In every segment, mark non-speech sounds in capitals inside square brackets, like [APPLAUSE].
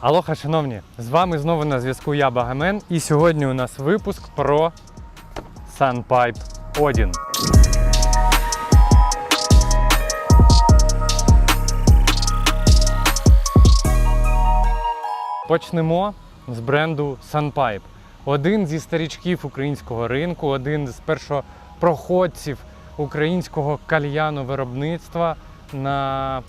Алоха, шановні! З вами знову на зв'язку я Багамен. І сьогодні у нас випуск про Sunpipe Odin. Почнемо з бренду Sunpipe. Один зі старічків українського ринку, один з першопроходців українського кальяну-виробництва на е,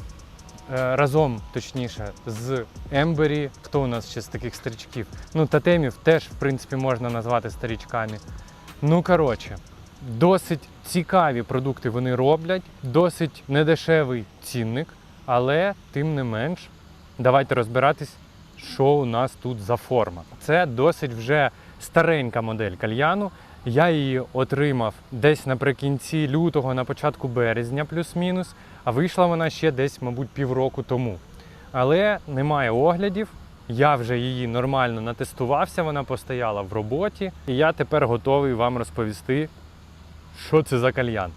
разом, точніше, з Ембері. Хто у нас ще з таких старічків? Ну, тотемів теж, в принципі, можна назвати старічками. Ну, коротше, досить цікаві продукти вони роблять, досить недешевий цінник, але тим не менш, давайте розбиратись, що у нас тут за форма. Це досить вже старенька модель кальяну. Я її отримав десь наприкінці лютого, на початку березня, плюс-мінус, а вийшла вона ще десь, мабуть, півроку тому. Але немає оглядів. Я вже її нормально натестувався, вона постояла в роботі, і я тепер готовий вам розповісти, що це за кальян.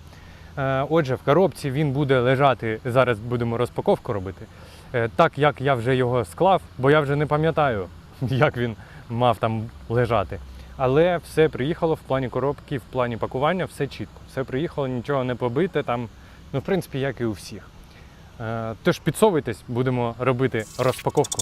Е, Отже, в коробці він буде лежати, зараз будемо розпаковку робити, е, так як я вже його склав, бо я вже не пам'ятаю, [LAUGHS] як він мав там лежати. Але все приїхало в плані коробки, в плані пакування, все чітко. Все приїхало, нічого не побите там, ну, в принципі, як і у всіх. Е, Тож підсовуйтесь, будемо робити розпаковку.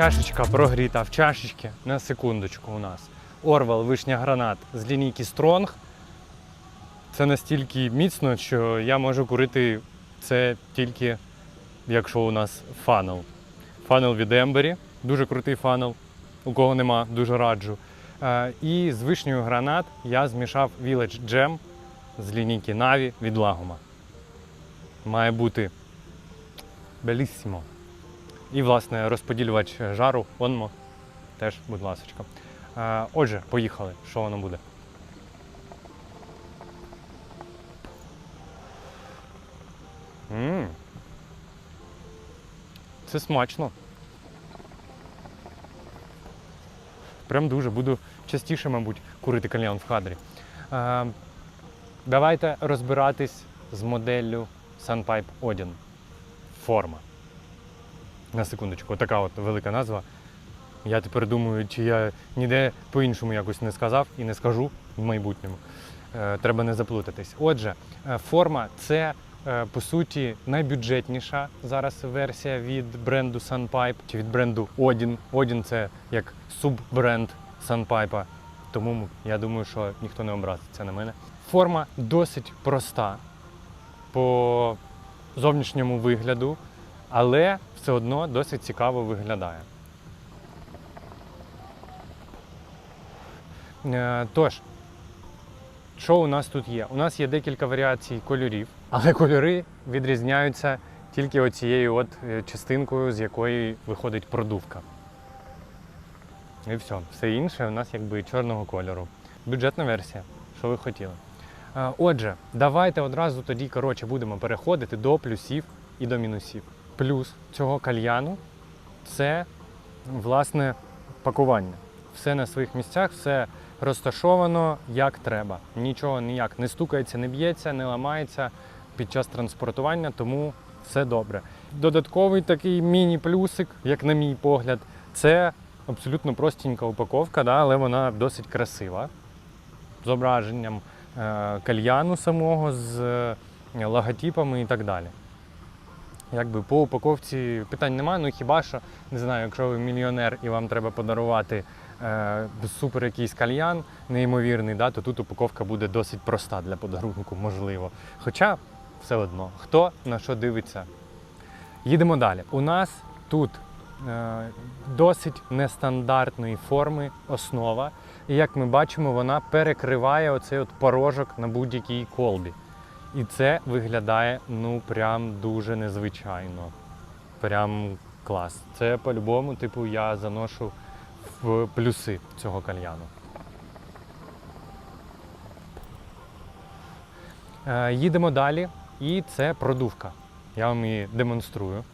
Чашечка прогріта в чашечці на секундочку у нас. Орвал вишня гранат з лінійки Stronг. Це настільки міцно, що я можу курити це тільки якщо у нас фанел. Фанел від Ембері, дуже крутий фанел. У кого нема, дуже раджу. Е, І з вишнею гранат я змішав Village Jam з лінійки Na'Vi від Лагума. Має бути беліссімо. І, власне, розподілювач жару Онмо теж, будь ласка. Е, Отже, поїхали. Що воно буде? М. Це смачно. Прям дуже буду частіше, мабуть, курити кальян в кадрі. Е, Давайте розбиратись з моделлю Sunpipe Odin. Форма. На секундочку, така от велика назва. Я тепер думаю, чи я ніде по-іншому якось не сказав і не скажу в майбутньому. Е, Треба не заплутатись. Отже, е, форма це е, по суті найбюджетніша зараз версія від бренду Sunpipe чи від бренду Odin. Odin це як суббренд Sunpipe. Тому я думаю, що ніхто не образиться на мене. Форма досить проста по зовнішньому вигляду, але все одно досить цікаво виглядає. Е, Тож, що у нас тут є? У нас є декілька варіацій кольорів, [LAUGHS] але кольори відрізняються тільки оцією от е, частинкою, з якої виходить продувка. І все. Все інше у нас якби чорного кольору. Бюджетна версія. Що ви хотіли? Е, Отже, давайте одразу тоді коротше, будемо переходити до плюсів і до мінусів. Плюс цього кальяну це власне пакування. Все на своїх місцях, все розташовано як треба. Нічого ніяк не стукається, не б'ється, не ламається під час транспортування, тому все добре. Додатковий такий міні-плюсик, як на мій погляд, це абсолютно простенька упаковка, да, але вона досить красива. З зображенням е, кальяну самого, з е, логотипами і так далі. Якби по упаковці питань немає, ну хіба що, не знаю, якщо ви мільйонер і вам треба подарувати е, супер якийсь кальян неймовірний, да, то тут упаковка буде досить проста для подарунку, можливо. Хоча все одно, хто на що дивиться. Їдемо далі. У нас тут е, досить нестандартної форми основа. І як ми бачимо, вона перекриває оцей от порожок на будь-якій колбі. І це виглядає ну прям дуже незвичайно. Прям клас. Це по-любому, типу, я заношу в плюси цього кальяну. Е, їдемо далі, і це продувка. Я вам її демонструю.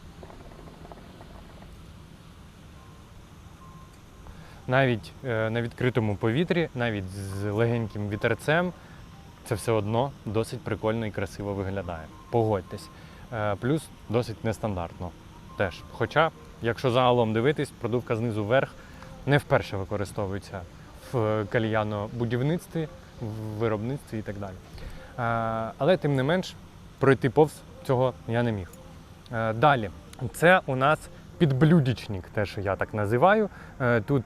Навіть е, на відкритому повітрі, навіть з легеньким вітерцем, це все одно досить прикольно і красиво виглядає. Погодьтесь. Е, плюс досить нестандартно теж. Хоча, якщо загалом дивитись, продувка знизу вверх не вперше використовується в кальянобудівництві, в виробництві і так далі. Е, але тим не менш, пройти повз цього я не міг. Е, Далі, це у нас підблюдічник, те, що я так називаю. Е, Тут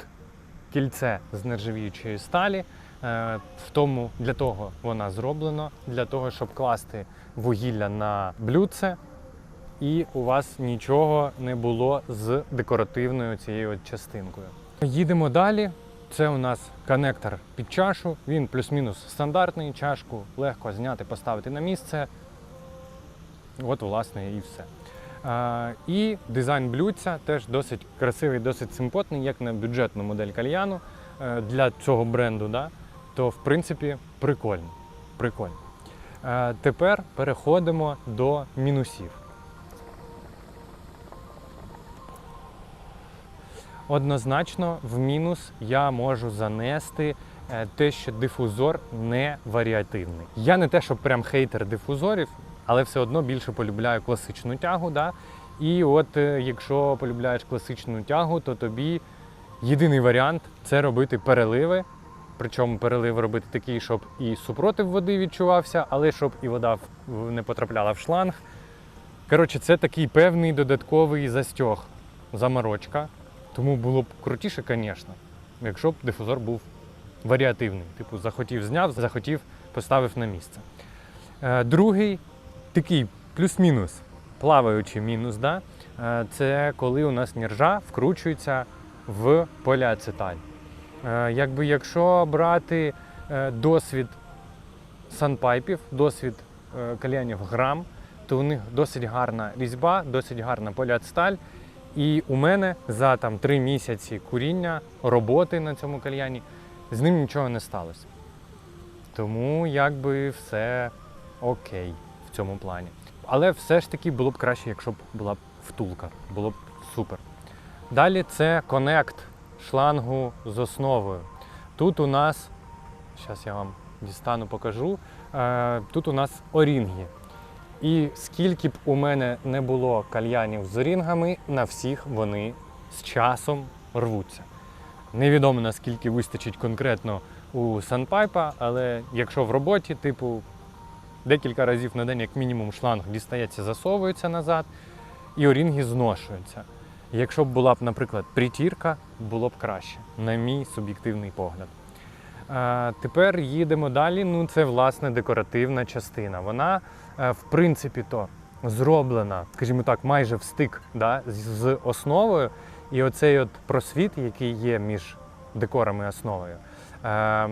кільце з нержавіючої сталі. Е, В тому для того вона зроблена, для того, щоб класти вугілля на блюдце, і у вас нічого не було з декоративною цією частинкою. Їдемо далі. Це у нас коннектор під чашу. Він плюс-мінус стандартний. Чашку легко зняти, поставити на місце. От, власне, і все. А, і дизайн блюдця теж досить красивий, досить симпотний, як на бюджетну модель кальяну е, для цього бренду. Да? То, в принципі, прикольно. прикольно. Е, тепер переходимо до мінусів. Однозначно, в мінус я можу занести е, те, що дифузор не варіативний. Я не те, що прям хейтер дифузорів, але все одно більше полюбляю класичну тягу. Да? І от е, якщо полюбляєш класичну тягу, то тобі єдиний варіант це робити переливи. Причому перелив робити такий, щоб і супротив води відчувався, але щоб і вода не потрапляла в шланг. Коротше, це такий певний додатковий застьог, заморочка. Тому було б крутіше, звісно, якщо б дифузор був варіативний. Типу, захотів зняв, захотів поставив на місце. Е, другий такий плюс-мінус, плаваючий мінус, да? е, це коли у нас нержа вкручується в поліацеталь. Е, якби якщо брати е, досвід санпайпів, досвід е, кальянів грам, то у них досить гарна різьба, досить гарна поліацеталь. І у мене за там три місяці куріння, роботи на цьому кальяні, з ним нічого не сталося. Тому якби все окей в цьому плані. Але все ж таки було б краще, якщо б була втулка. Було б супер. Далі це конект шлангу з основою. Тут у нас, зараз я вам дістану, покажу. Е, Тут у нас орінги. І скільки б у мене не було кальянів з орінгами, на всіх вони з часом рвуться. Невідомо наскільки вистачить конкретно у санпайпа, але якщо в роботі, типу, декілька разів на день, як мінімум, шланг дістається, засовується назад, і орінги зношуються. Якщо б була б, наприклад, притірка, було б краще, на мій суб'єктивний погляд. Е, Тепер їдемо далі. Ну, це власне декоративна частина. Вона, е, в принципі, то зроблена, скажімо так, майже в стик да, з- основою. І оцей от просвіт, який є між декорами і основою, е,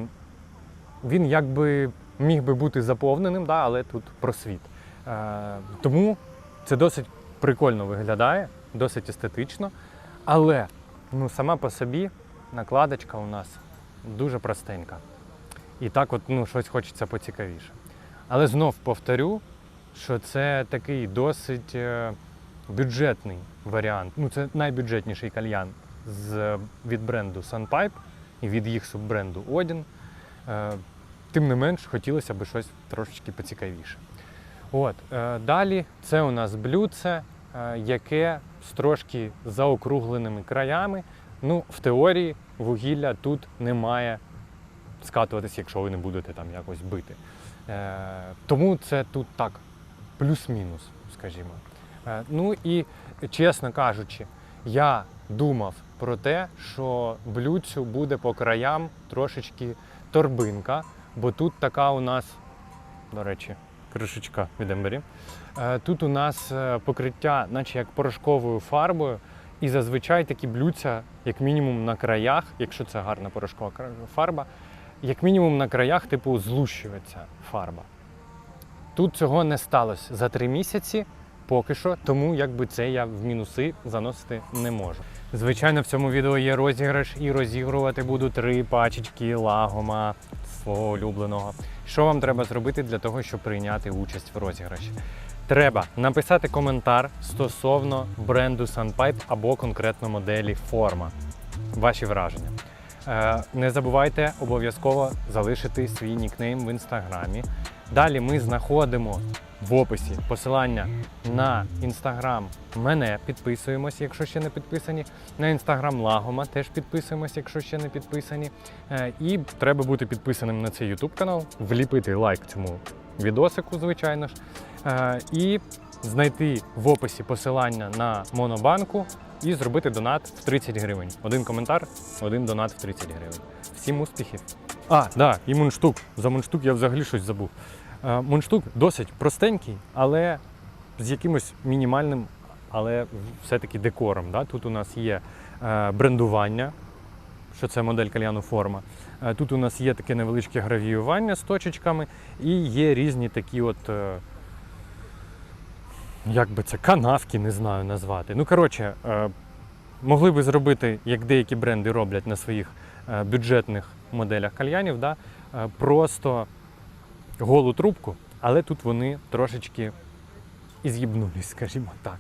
він якби міг би бути заповненим, да, але тут просвіт. Тому це досить прикольно виглядає, досить естетично. Але ну, сама по собі накладочка у нас дуже простенька. І так, от ну, щось хочеться поцікавіше. Але знов повторю, що це такий досить е, бюджетний варіант. Ну, це найбюджетніший кальян з, від бренду Sunpipe і від їх суббренду Odin. Е, тим не менш, хотілося б щось трошечки поцікавіше. От, е, далі це у нас блюдце, яке з трошки заокругленими краями. Ну, в теорії вугілля тут не має скатуватись, якщо ви не будете там якось бити. Е, тому це тут так, плюс-мінус, скажімо. Е, Ну і чесно кажучи, я думав про те, що блюдцю буде по краям трошечки торбинка, бо тут така у нас, до речі, кришечка від ембері. Е, Тут у нас е, покриття, наче як порошковою фарбою, і зазвичай такі блюдця, як мінімум на краях, якщо це гарна порошкова фарба, як мінімум на краях, типу, злущується фарба. Тут цього не сталося за три місяці поки що, тому якби це я в мінуси заносити не можу. Звичайно, в цьому відео є розіграш і розігрувати буду три пачечки лагома свого улюбленого. Що вам треба зробити для того, щоб прийняти участь в розіграші? Треба написати коментар стосовно бренду SunPipe або конкретно моделі форма. Ваші враження. Е, Не забувайте обов'язково залишити свій нікнейм в інстаграмі. Далі ми знаходимо в описі посилання на інстаграм мене, підписуємося, якщо ще не підписані. На інстаграм Лагома теж підписуємося, якщо ще не підписані. Е, І треба бути підписаним на цей YouTube канал, вліпити лайк цьому відосику, звичайно ж. Е, І знайти в описі посилання на монобанку і зробити донат в 30 гривень. Один коментар, один донат в 30 гривень. Всім успіхів! А, да, і мундштук. За мундштук я взагалі щось забув. Е, Мундштук досить простенький, але з якимось мінімальним, але все-таки декором. Да? Тут у нас є е, брендування, що це модель кальяну форма. Е, Тут у нас є таке невеличке гравіювання з точечками, і є різні такі от. Як би це канавки, не знаю назвати. Ну, коротше, могли би зробити, як деякі бренди роблять на своїх бюджетних моделях кальянів, да? просто голу трубку, але тут вони трошечки і з'їбнулись, [LAUGHS] скажімо так.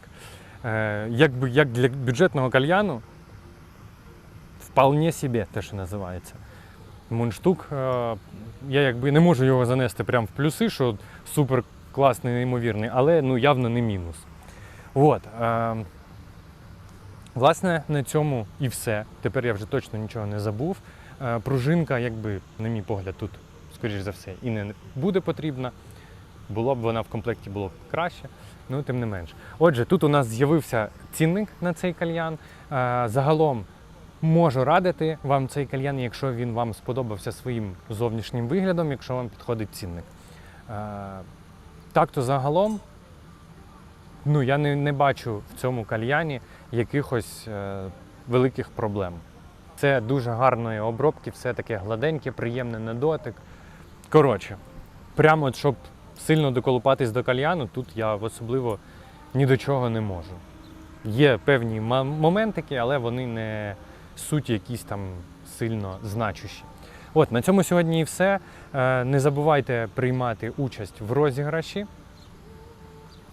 Е, якби, як для бюджетного кальяну, вполне себе те, що називається. Мундштук, е, я якби не можу його занести прямо в плюси, що супер класний, неймовірний, але ну, явно не мінус. От, е, власне, на цьому і все. Тепер я вже точно нічого не забув. Е, пружинка, якби, на мій погляд, тут, скоріш за все, і не буде потрібна. Було б вона в комплекті було б краще, ну тим не менш. Отже, тут у нас з'явився цінник на цей кальян. Е, загалом можу радити вам цей кальян, якщо він вам сподобався своїм зовнішнім виглядом, якщо вам підходить цінник. Е, так то загалом, ну я не, не бачу в цьому кальяні якихось е, великих проблем. Це дуже гарної обробки, все таке гладеньке, приємне на дотик. Коротше, прямо от, щоб сильно доколупатись до кальяну, тут я особливо ні до чого не можу. Є певні моментики, але вони не суть якісь там сильно значущі. От, на цьому сьогодні і все. Е, Не забувайте приймати участь в розіграші,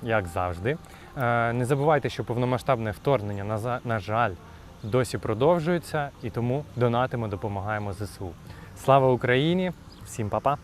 як завжди. Е, Не забувайте, що повномасштабне вторгнення, на жаль, досі продовжується, і тому донатимо, допомагаємо ЗСУ. Слава Україні! Всім па-па!